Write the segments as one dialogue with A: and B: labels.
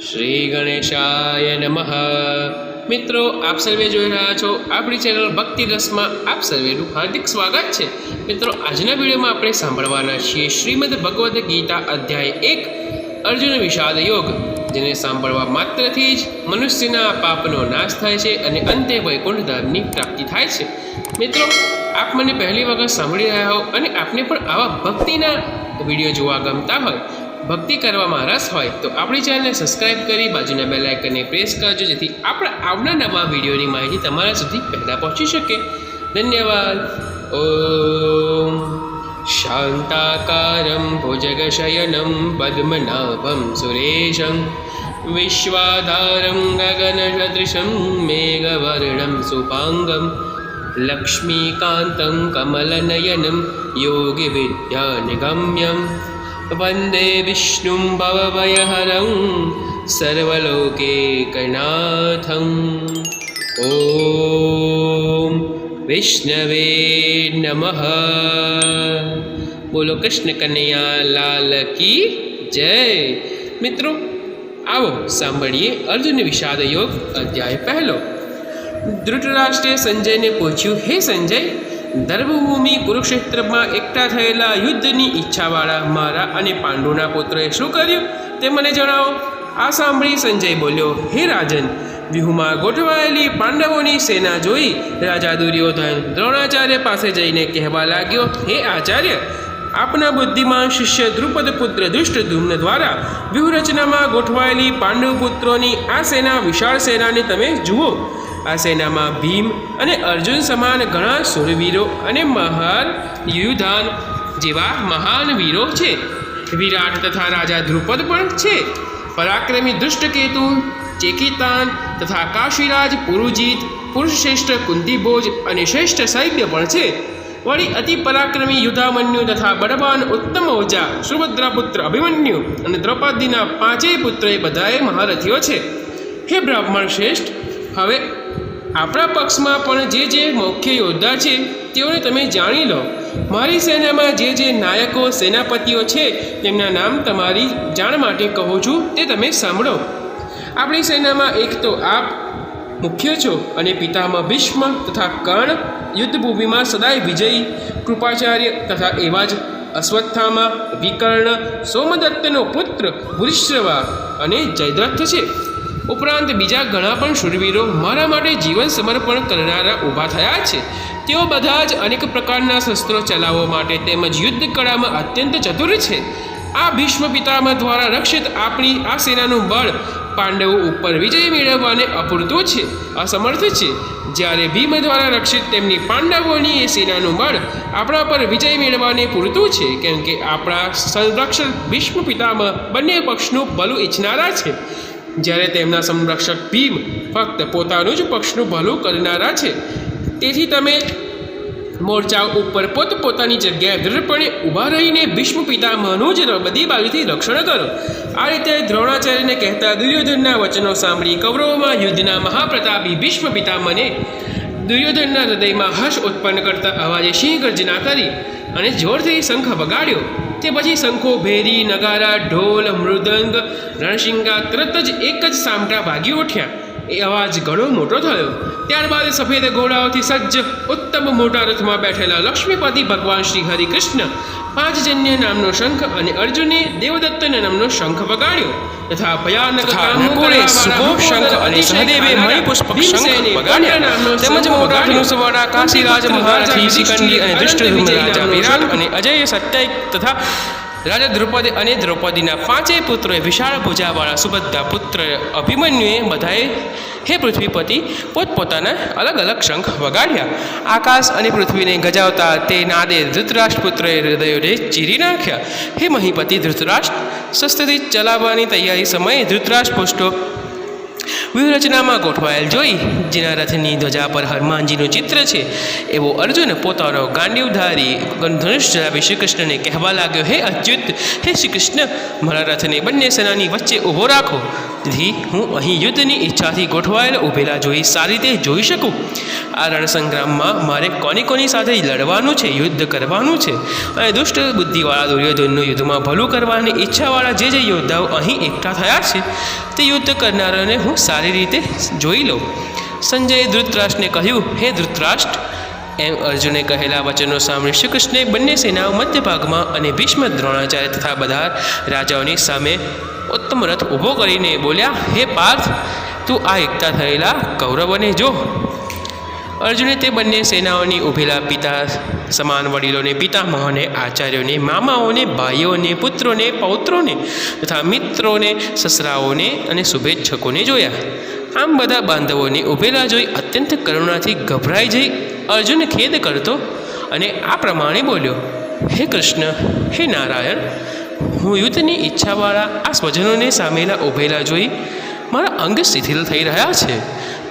A: શ્રી ગણેશાય નમઃ. મિત્રો, આપ સર્વે જોઈ રહ્યા છો આપણી ચેનલ ભક્તિ રસમાં આપ સર્વેનું હાર્દિક સ્વાગત છે. મિત્રો, આજના વિડીયોમાં આપણે સાંભળવાના છીએ શ્રીમદ ભગવદ્ ગીતા અધ્યાય એક, અર્જુન વિષાદ યોગ. જેને સાંભળવા માત્રથી જ મનુષ્યના પાપનો નાશ થાય છે અને અંતે વૈકુંઠ ધામની પ્રાપ્તિ થાય છે. મિત્રો, આપ મને પહેલી વખત સાંભળી રહ્યા હો અને આપને પણ આવા ભક્તિના વીડિયો જોવા ગમતા હોય ભક્તિ કરવામાં રસ હોય તો આપણી ચેનલને સબસ્ક્રાઈબ કરી, બાજુના બેલ આઇકનને પ્રેસ કરજો, જેથી આપણા આવનાર નવા વિડીયોની માહિતી તમારા સુધી પહેલાં પહોંચી શકે. ધન્યવાદ. ઓ શાંતાકારમ ભુજગશયનમ પદ્મનાભમ સુરેશમ વિશ્વાધારમ ગગનસદૃશમ મેઘવર્ણમ સુપાંગમ લક્ષ્મીકાંતમ કમલનયનમ યોગિવિદ્યાનિગમ્યમ वन्दे विष्णुं भवभयहरं सर्वलोकेकनाथम् ॐ વિષ્ણવે નમઃ બોલો કૃષ્ણ કનૈયા લાલ કી જય મિત્રો આવો સાંભળીએ અર્જુન વિષાદ યોગ અધ્યાય પહેલો ધૃતરાષ્ટ્રે સંજયને પૂછ્યું હે સંજય ધર્મભૂમિ કુરુક્ષેત્રમાં એકઠા થયેલા યુદ્ધની ઈચ્છાવાળા મારા અને પાંડુના પુત્રએ શું કર્યું તે મને જણાવો. આ સાંભળી સંજય બોલ્યો, હે રાજન, વ્યૂહમાં ગોઠવાયેલી પાંડવોની સેના જોઈ રાજા દુર્યોધન દ્રોણાચાર્ય પાસે જઈને કહેવા લાગ્યો, હે આચાર્ય, આપના બુદ્ધિમાન શિષ્ય દ્રુપદ પુત્ર દુષ્ટધુમ્ન દ્વારા વ્યૂહરચનામાં ગોઠવાયેલી પાંડવ પુત્રોની આ સેના વિશાળ સેનાને તમે જુઓ. આ સેનામાં ભીમ અને અર્જુન સમાન ઘણા સુરવીરો અને મહાન યુધાન જેવા મહાન વીરો છે. વિરાટ તથા રાજા ધ્રુપદ પણ છે. પરાક્રમી દુષ્ટકેતુ, ચેકિતાન તથા કાશીરાજ, પુરુજીત, પુરુષશ્રેષ્ઠ કુંતીભોજ અને શ્રેષ્ઠ સૈન્ય પણ છે. વળી અતિ પરાક્રમી યુધામન્યુ તથા બળવાન ઉત્તમ ઓજા સુભદ્રાપુત્ર અભિમન્યુ અને દ્રૌપદીના પાંચેય પુત્ર એ બધાએ મહારથીઓ છે. હે બ્રાહ્મણ શ્રેષ્ઠ, હવે આપણા પક્ષમાં પણ જે જે મુખ્ય યોદ્ધા છે, તેઓને તમે જાણી લો. મારી સેનામાં જે જે નાયકો, સેનાપતિઓ છે, તેમના નામ તમારી જાણ માટે કહું છું, તે તમે સાંભળો. આપણી સેનામાં એક તો આપ મુખ્ય છો અને પિતામાં ભીષ્મ તથા કર્ણ યુદ્ધભૂમિમાં સદાય વિજયી, કૃપાચાર્ય તથા એવા જ અશ્વત્થામાં, વિકર્ણ, સોમદત્તનો પુત્ર ભૂરિશ્રવા અને જયદ્રથ છે. ઉપરાંત બીજા ઘણા પણ શૂરવીરો મારા માટે જીવન સમર્પણ કરનારા ઊભા થયા છે. તેઓ બધા જ અનેક પ્રકારના શસ્ત્રો ચલાવવા માટે તેમજ યુદ્ધ કળામાં અત્યંત ચતુર છે. આ ભીષ્મ પિતામહ દ્વારા રક્ષિત આપણી આ સેનાનું બળ પાંડવો ઉપર વિજય મેળવવાને અપૂરતું છે, અસમર્થ છે. જ્યારે ભીમ દ્વારા રક્ષિત તેમની પાંડવોની એ સેનાનું બળ આપણા પર વિજય મેળવવાને પૂરતું છે, કેમ કે આપણા સંરક્ષક ભીષ્મ પિતામાં બંને પક્ષનું ભલું ઈચ્છનારા છે. જ્યારે તેમના સંરક્ષક ભીમ ફક્ત પોતાનું જ પક્ષનું ભલું કરનારા છે, તેથી તમે મોરચા ઉપર પોતપોતાની જગ્યાએ દૃઢપણે ઊભા રહીને ભીષ્મ પિતામહનું જ બધી બાજુથી રક્ષણ કરો. આ રીતે દ્રોણાચાર્યને કહેતા દુર્યોધનના વચનો સાંભળી કૌરવોમાં યુદ્ધના મહાપ્રતાપી ભીષ્મ પિતામહને દુર્યોધનના હૃદયમાં હર્ષ ઉત્પન્ન કરતા અવાજે સિંહ ગર્જના કરી અને જોરથી શંખ વગાડ્યો. તે પછી શંખો ભેરી, નગારા, ઢોલ, મૃદંગ, રણશિંગા, તરત જ એક જ સામટા ભાગી ઉઠ્યા. એ અવાજ ઘણો મોટો થયો. ત્યારબાદ સફેદ ઘોડાઓથી સજ્જ ઉત્તમ મોટા રથમાં બેઠેલા લક્ષ્મીપતિ ભગવાન શ્રી હરિકૃષ્ણ પાંચજન્ય નામનો શંખ અને અર્જુને દેવદત્ત નામનો શંખ વગાડ્યો. તથા ભયાનક
B: સુગોપ શંખ અને સહદેવે મણિપુષ્પક શંખ વગાડ્યા. તેમજ મોટા ધનુષવાળા કાશીરાજ
A: કુંતીપુત્ર
B: મહારથી અને
A: યુધિષ્ઠિર
B: રાજા વિરાટ અને અજય સત્ય તથા રાજા દ્રૌપદી અને દ્રૌપદીના પાંચેય પુત્રોએ વિશાળ ભૂજાવાળા સુભદ્રા પુત્ર અભિમન્યુએ બધાએ હે પૃથ્વીપતિ પોતપોતાના અલગ અલગ શંખ વગાડ્યા. આકાશ અને પૃથ્વીને ગજાવતા તે નાદે ધૃતરાષ્ટ્ર પુત્રએ હૃદયોને ચીરી નાખ્યા. હે મહીપતિ, ધૃતરાષ્ટ્ર, શસ્ત્રથી ચલાવવાની તૈયારી સમયે ધૃતરાષ્ટ્ર પુષ્ટો
A: વ્યૂહરચનામાં ગોઠવાયેલ જોઈ જેના રથની ધ્વજા પર હનુમાનજીનું ચિત્ર છે. એવો અર્જુન પોતાનો ગાંડીવધારી ધનુષ ધરાવી શ્રી કૃષ્ણને કહેવા લાગ્યો, હે અચ્યુત, હે શ્રી કૃષ્ણ મારા રથને બંને સેનાની વચ્ચે ઊભો રાખો. જેથી હું અહીં યુદ્ધની ઈચ્છાથી ગોઠવાયેલ, ઊભેલા જોઈ સારી રીતે જોઈ શકું. આ રણસંગ્રામમાં મારે કોની કોની સાથે લડવાનું છે, યુદ્ધ કરવાનું છે? અને દુષ્ટ બુદ્ધિવાળા દુર્યોધનનું યુદ્ધમાં ભલું કરવાની ઈચ્છાવાળા જે જે યોદ્ધાઓ અહીં એકઠા થયા છે, તે યુદ્ધ કરનારાને હું સારી રીતે જોઈ લઉં. સંજયે ધૃતરાષ્ટ્રને કહ્યું, હે ધૃતરાષ્ટ્ર, એમ અર્જુને કહેલા વચનો સાંભળી શ્રી કૃષ્ણે બંને સેનાઓ મધ્યભાગમાં અને ભીષ્મ દ્રોણાચાર્ય તથા બધા રાજાઓની સામે ઉત્તમ રથ ઊભો કરીને બોલ્યા, હે પાર્થ, તું આ એકતા થયેલા કૌરવોને જો અર્જુને તે બંને સેનાઓની ઊભેલા પિતા સમાન વડીલોને પિતામહોને આચાર્યોને, મામાઓને, ભાઈઓને, પુત્રોને, પૌત્રોને તથા મિત્રોને, સસરાઓને અને શુભેચ્છકોને જોયા. આમ બધા બાંધવોને ઊભેલા જોઈ અત્યંત કરુણાથી ગભરાઈ જઈ અર્જુન ખેદ કરતો અને આ પ્રમાણે બોલ્યો, હે કૃષ્ણ, હે નારાયણ, હું યુદ્ધની ઈચ્છાવાળા આ સ્વજનોને સામેલા ઊભેલા જોઈ મારા અંગ શિથિલ થઈ રહ્યા છે.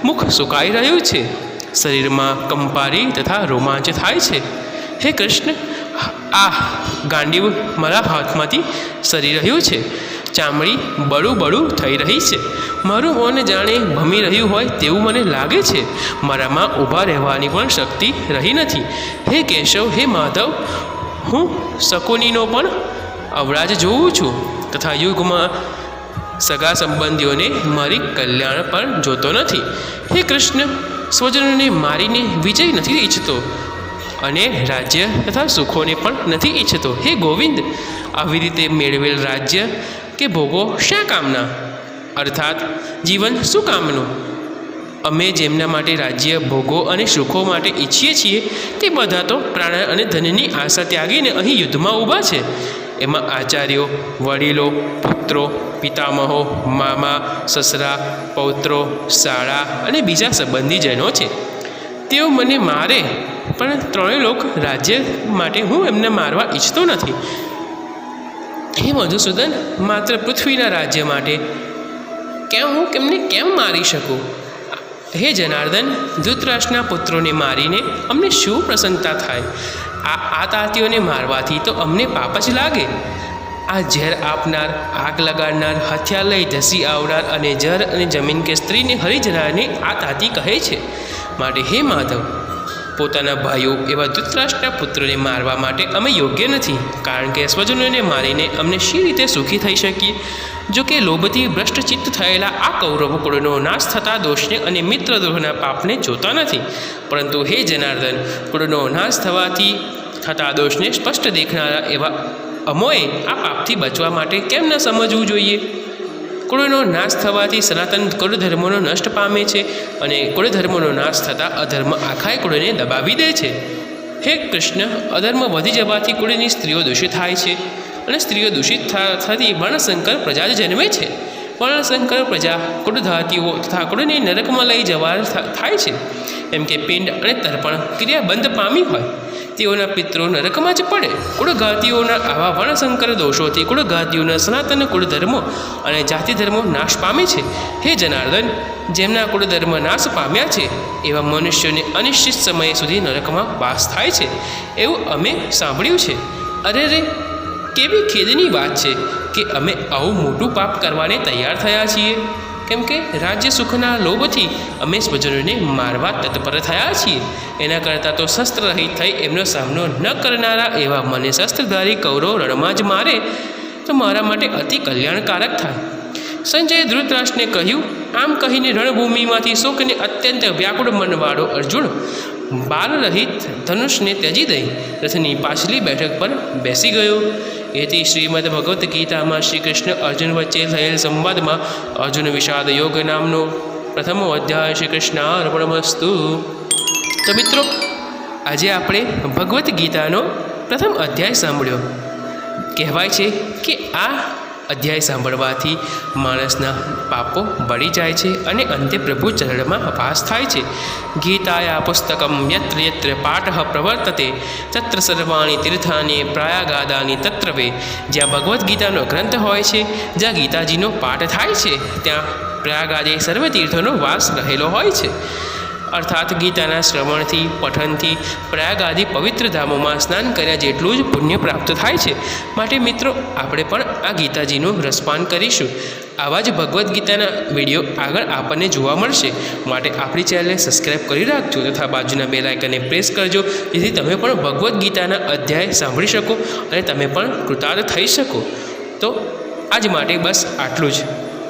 A: મુખ સુકાઈ રહ્યું છે. શરીરમાં કંપારી તથા રોમાંચ થાય છે. હે કૃષ્ણ, આ ગાંડીવ મારા હાથમાંથી સરી રહ્યું છે. ચામડી બળું બળું થઈ રહી છે. મારું મન જાણે ભમી રહ્યું હોય તેવું મને લાગે છે. મારામાં ઊભા રહેવાની પણ શક્તિ રહી નથી. હે કેશવ, હે માધવ, હું શકુનીનો પણ અવરાજ જોઉં છું તથા યુગમાં સગા સંબંધીઓને મારી કલ્યાણ પણ જોતો નથી. હે કૃષ્ણ સ્વજનોને મારીને વિજય નથી ઈચ્છતો અને રાજ્ય તથા સુખોને પણ નથી ઈચ્છતો. હે ગોવિંદ, આવી રીતે મેળવેલ રાજ્ય કે ભોગો શા કામના? અર્થાત જીવન શું કામનું? અમે જેમના માટે રાજ્ય, ભોગો અને સુખો માટે ઈચ્છીએ છીએ તે બધા તો પ્રાણ અને ધનની આશા ત્યાગીને અહીં યુદ્ધમાં ઊભા છે. એમાં આચાર્યો, વડીલો પુત્રો, પિતામહો, મામા, સસરા, પૌત્રો શાળા અને બીજા સંબંધીજનો છે. તેઓ મને મારે, પણ ત્રણેય લોક રાજ્ય માટે હું એમને મારવા ઈચ્છતો નથી. હે મધુસૂદન, માત્ર પૃથ્વીના રાજ્ય માટે. કેમ હું કેમને કેમ મારી શકું? હે જનાર્દન, ધૃતરાષ્ટ્રના પુત્રોને મારીને અમને શું પ્રસન્નતા થાય? આ આ તાતીઓને મારવાથી તો અમને પાપ જ લાગે. આ ઝેર આપનાર, આગ લગાડનાર, હથિયાર લઈ ધસી આવનાર અને જર અને જમીન કે સ્ત્રીને હરી જનારને આ તાતી કહે છે. માટે હે માધવ, પોતાના ભાઈઓ એવા ધૃતરાષ્ટ્રના પુત્રોને મારવા માટે અમે યોગ્ય નથી, કારણ કે સ્વજનોને મારીને અમને શી રીતે સુખી થઈ શકીએ? જો કે લોભથી ભ્રષ્ટચિત્ત થયેલા આ કૌરવ કુળનો નાશ થતા દોષને અને મિત્રદ્રોહના પાપને જોતા નથી. પરંતુ હે જનાર્દન, કુળનો નાશ થવાથી થતા દોષને સ્પષ્ટ દેખનારા એવા અમોએ આ પાપથી બચવા માટે કેમ ન સમજવું જોઈએ? કુળનો નાશ થવાથી સનાતન કુળ ધર્મોનો નષ્ટ પામે છે અને કુળ ધર્મોનો નાશ થતાં અધર્મ આખાય કુળને દબાવી દે છે. હે કૃષ્ણ, અધર્મ વધી જવાથી કુળની સ્ત્રીઓ દૂષિત થાય છે અને સ્ત્રીઓ દૂષિત થતી વર્ણશંકર પ્રજા જ જન્મે છે. વર્ણશંકર પ્રજા કુળધાતીઓ તથા કુળને નરકમાં લઈ જવા થાય છે. એમ કે પિંડ અને તર્પણ ક્રિયા બંધ પામી હોય. તેઓના પિત્રો નરકમાં જ પડે. કુળઘાતીઓના આવા વર્ણશંકર દોષોથી કુળઘાતીઓના સનાતન કુળધર્મો અને જાતિ ધર્મો નાશ પામે છે. હે જનાર્દન, જેમના કુળધર્મ નાશ પામ્યા છે, એવા મનુષ્યોને અનિશ્ચિત સમય સુધી નરકમાં વાસ થાય છે. એવું અમે સાંભળ્યું છે. અરે રે, કેવી ખેદની વાત છે કે અમે આવું મોટું પાપ કરવાને તૈયાર થયા છીએ? કેમ કે રાજ્ય સુખના લોભથી અમે સ્વજનોને મારવા તત્પર થયા છીએ. એના કરતાં તો શસ્ત્ર રહિત થઈ એમનો સામનો ન કરનારા એવા મને શસ્ત્રધારી કૌરવ રણમાં જ મારે, તો મારા માટે અતિ કલ્યાણકારક થાય. સંજયે ધૃતરાષ્ટ્રને કહ્યું, આમ કહીને રણભૂમિમાંથી શોકને અત્યંત વ્યાકુળ મનવાળો અર્જુન બાલરહિત ધનુષને ત્યજી દઈ રથની પાછલી બેઠક પર બેસી ગયો. એથી શ્રીમદ ભગવદ્ ગીતામાં શ્રી કૃષ્ણ અર્જુન વચ્ચે થયેલ સંવાદમાં અર્જુન વિષાદ યોગ નામનો પ્રથમો અધ્યાય શ્રી કૃષ્ણાર્પણમસ્તુ તો મિત્રો આજે આપણે ભગવદ્ ગીતાનો પ્રથમ અધ્યાય સાંભળ્યો. કહેવાય છે કે આ અધ્યાય સાંભળવાથી માણસના પાપો બળી જાય છે અને અંતે પ્રભુ ચરણમાં વાસ થાય છે. ગીતાયા પુસ્તકમ યત્ર યત્ર પાઠ પ્રવર્તતે, તત્ર સર્વાણી તીર્થાની પ્રાયાગાદાની તત્રવે. જ્યાં ભગવદ્ ગીતાનો ગ્રંથ હોય છે, જ્યાં ગીતાજીનો પાઠ થાય છે, ત્યાં પ્રયાગાદે સર્વ તીર્થોનો વાસ રહેલો હોય છે. અર્થાત ગીતાના શ્રવણથી, પઠનથી પ્રયાગ આદિ પવિત્ર ધામોમાં સ્નાન કર્યા જેટલું જ પુણ્ય પ્રાપ્ત થાય છે. માટે મિત્રો, આપણે પણ આ ગીતાજીનું રસપાન કરીશું. આવા જ ભગવદ્ ગીતાના વીડિયો આગળ આપણને જોવા મળશે. માટે આપણી ચેનલને સબસ્ક્રાઈબ કરી રાખજો તથા બાજુના બે પ્રેસ કરજો. જેથી તમે પણ ભગવદ્ ગીતાના અધ્યાય સાંભળી શકો અને તમે પણ કૃતાર્થ થઈ શકો. તો આજ માટે બસ આટલું જ.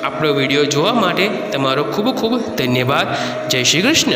A: આપણો વીડિયો જોવા માટે તમારો ખૂબ ખૂબ ધન્યવાદ. જય શ્રી કૃષ્ણ.